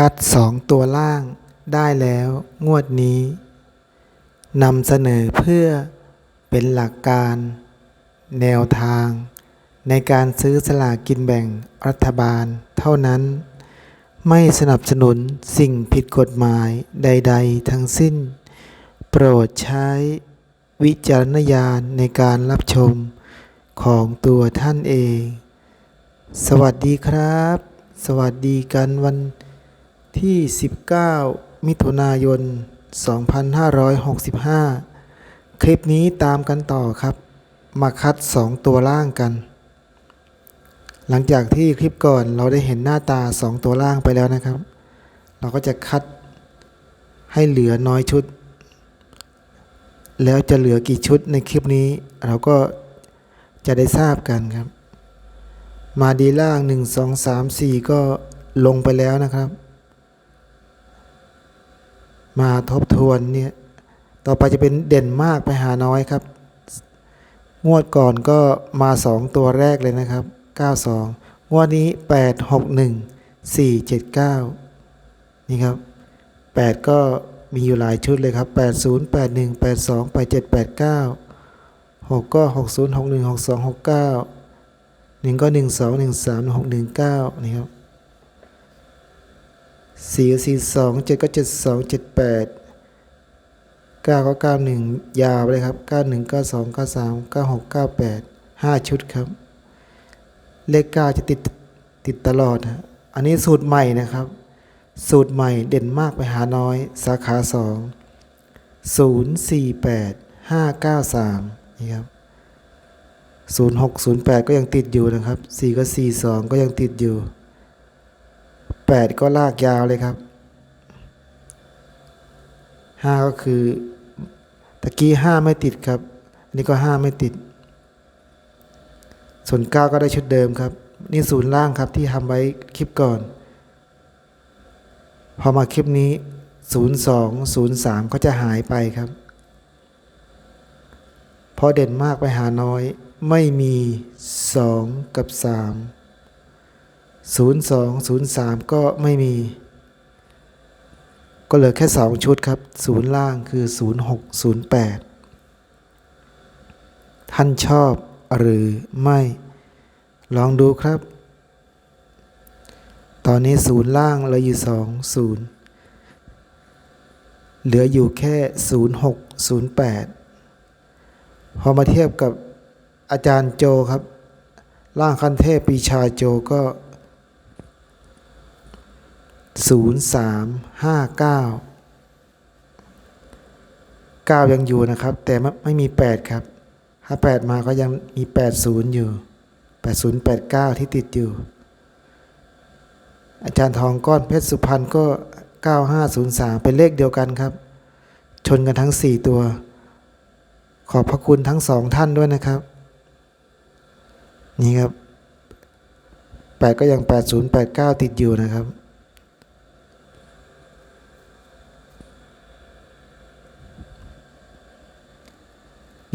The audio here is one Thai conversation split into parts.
คัดสองตัวล่างได้แล้วงวดนี้นำเสนอเพื่อเป็นหลักการ แนวทาง ในการซื้อสลากกินแบ่งรัฐบาลเท่านั้น ไม่สนับสนุนสิ่งผิดกฎหมายใด ๆ ทั้งสิ้น โปรดใช้วิจารณญาณในการรับชมของตัวท่านเอง สวัสดีครับ สวัสดีกันวัน ที่ 19 มิถุนายน 2565 คลิปนี้ตามกันต่อครับ มาคัด 2 ตัวล่างกัน หลังจากที่คลิปก่อนเราได้เห็นหน้าตา 2 ตัวล่างไปแล้วนะครับ เราก็จะคัดให้เหลือน้อยชุด แล้วจะเหลือกี่ชุดในคลิปนี้ เราก็จะได้ทราบกันครับ มาดีล่าง 1 2 3 4 ก็ลงไปแล้วนะครับ มาทบทวนเนี่ยต่อไปจะเป็นเด่นมากไปหาน้อยครับ งวดก่อนก็มา 2 ตัวแรกเลยนะครับ 92 งวดนี้ 8 6 1 4 7 9 นี่ครับ 8 ก็มีอยู่หลายชุดเลยครับ 80 81 82 87 89 6 ก็ 60 61 62 69 1 ก็ 1 2 1 3 619 นี่ครับ สี่สี่สองเจ็ดก็เจ็ดสองเจ็ดแปดเก้าก็เก้าหนึ่งยาวเลยครับเก้าหนึ่งเก้าสองเก้าสามเก้าหกเก้าแปดห้าชุดครับ เลขเก้าจะติดติดตลอด อันนี้สูตรใหม่นะครับ สูตรใหม่เด่นมากไปหาน้อยสาขาสองศูนย์สี่แปดห้าเก้าสามนี่ครับศูนย์หกศูนย์แปดก็ยังติดอยู่นะครับสี่ก็สี่สองก็ยังติดอยู่ 8 ก็ลากยาวเลยครับ 5 ก็คือตะกี้ 5 ไม่ติดครับ อันนี้ก็ 5 ไม่ติด ส่วน 9 ก็ได้ชุดเดิมครับ นี่ศูนย์ล่างครับที่ทำไว้คลิปก่อน พอมาคลิปนี้ 02 03 ก็จะหายไปครับเพราะเด่นมากไปหาน้อยไม่มี 2 กับ 3 02 03 ก็ไม่มี ก็เหลือแค่ 2 ชุดครับ ศูนย์ล่างคือ 06 08 ท่านชอบหรือไม่ ลองดูครับ ตอนนี้ศูนย์ล่างเหลือยู่สองศูนย์เหลืออยู่แค่ศูนย์หกศูนย์แปดพอมาเทียบกับอาจารย์โจครับล่างคันเทพปีชาโจก็ ศูนย์สามห้าเก้าเก้ายังอยู่นะครับ แต่ไม่มีแปดครับ ถ้าแปดมาก็ยังมีแปดศูนย์อยู่แปดศูนย์แปดเก้าที่ติดอยู่ อาจารย์ทองก้อนเพชรสุพรรณก็9503เป็นเลขเดียวกันครับ ชนกันทั้ง4ตัว ขอบพระคุณทั้งสองท่านด้วยนะครับ นี่ครับ8ก็ยัง8089ติดอยู่นะครับ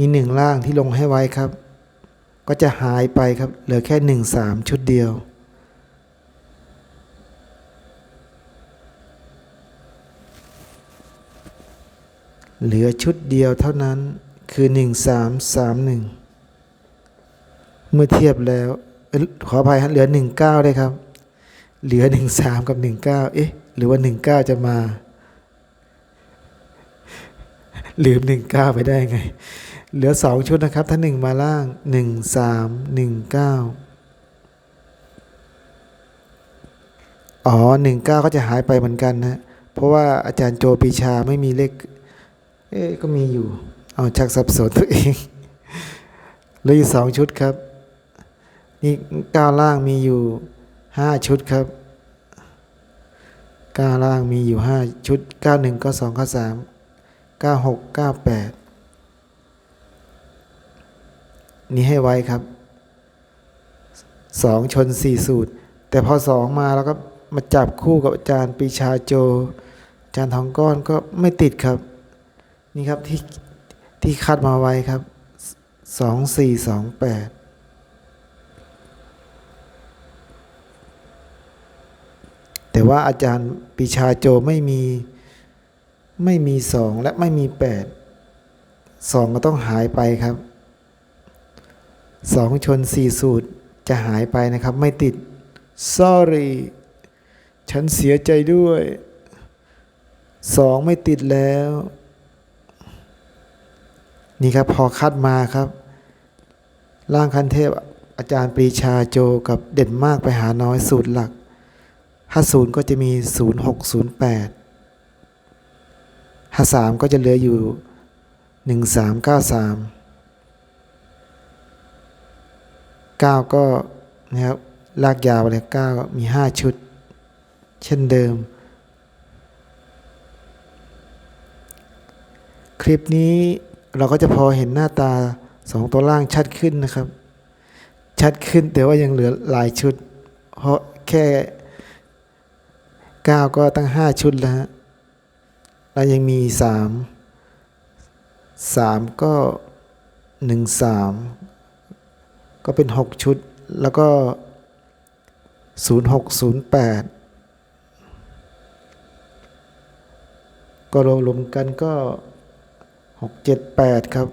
นี่หนึ่งล่างที่ลงให้ไว้ครับ ก็จะหายไปครับ เหลือแค่1 3ชุดเดียว เหลือชุดเดียวเท่านั้นคือ1331เมื่อเทียบแล้วขออภัยฮะเหลือ19ได้ครับ เหลือ13กับ19เก้าเอ๊ะ หรือว่า19จะมาลืม19ไปได้ไง เหลือ2ชุดนะครับ ถ้า1มาล่าง1 3 1 9อ๋อ19ก็จะหายไปเหมือนกันนะเพราะว่าอาจารย์โจปีชาไม่มีเลขเอ๊ก็มีอยู่ เอาชักสับสนตัวเองเหลืออยู่สองชุดครับ นี่ก้าล่างมีอยู่ห้าชุดครับก้าล่างมีอยู่ห้าชุดเก้าหนึ่งก็สองก็สามเก้าหกเก้าแปด นี่ให้ไว้ครับสองชนสี่สูตร แต่พอสองมาแล้วก็มาจับคู่กับอาจารย์ปีชาโจ อาจารย์ทองก้อนก็ไม่ติดครับ นี่ครับที่ที่คัดมาไว้ครับสองสี่สองแปดแต่ว่าอาจารย์ปิชาโจไม่มีไม่มีสองและไม่มีแปดสองก็ต้องหายไปครับ สองชนสี่สูตรจะหายไปนะครับ ไม่ติด sorry ฉันเสียใจด้วยสองไม่ติดแล้ว นี่ครับพอคัดมาครับ ร่างคันเทพอาจารย์ปรีชาโจกับเด่นมากไปหาน้อยสูตรหลัก ถ้าศูนย์ก็จะมีศูนย์หกศูนย์แปดถ้าสามก็จะเหลืออยู่ห นึ่งสามเก้าก็นะครับลากยาวไปเลยเก้ามีห้าชุด เช่นเดิม คลิปนี้เราก็จะพอเห็นหน้าตาสองตัวล่างชัดขึ้นนะครับ ชัดขึ้นแต่ว่ายังเหลือหลายชุด เพราะแค่เก้าก็ตั้งห้าชุดแล้วฮะแล้วยังมีสามสามก็หนึ่งสาม ก็เป็นหกชุด แล้วก็ศูนย์หกศูนย์แปดก็รวมกันก็หกเจ็ดแปดครับ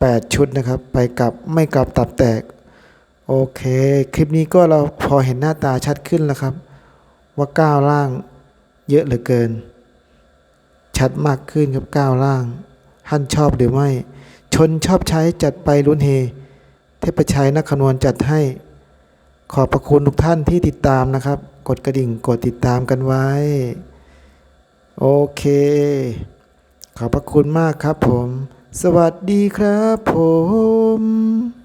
แปดชุดนะครับ ไปกลับไม่กลับตับแตก โอเค คลิปนี้ก็เราพอเห็นหน้าตาชัดขึ้นแล้วครับ ว่าก้าวล่างเยอะเหลือเกิน ชัดมากขึ้นครับก้าวล่างท่านชอบหรือไม่ ชนชอบใช้จัดไปลุ้นเฮ เทพชัยนักคำนวณจัดให้ขอบพระคุณทุกท่านที่ติดตามนะครับ กดกระดิ่งกดติดตามกันไว้ โอเค ขอบพระคุณมากครับผม สวัสดีครับผม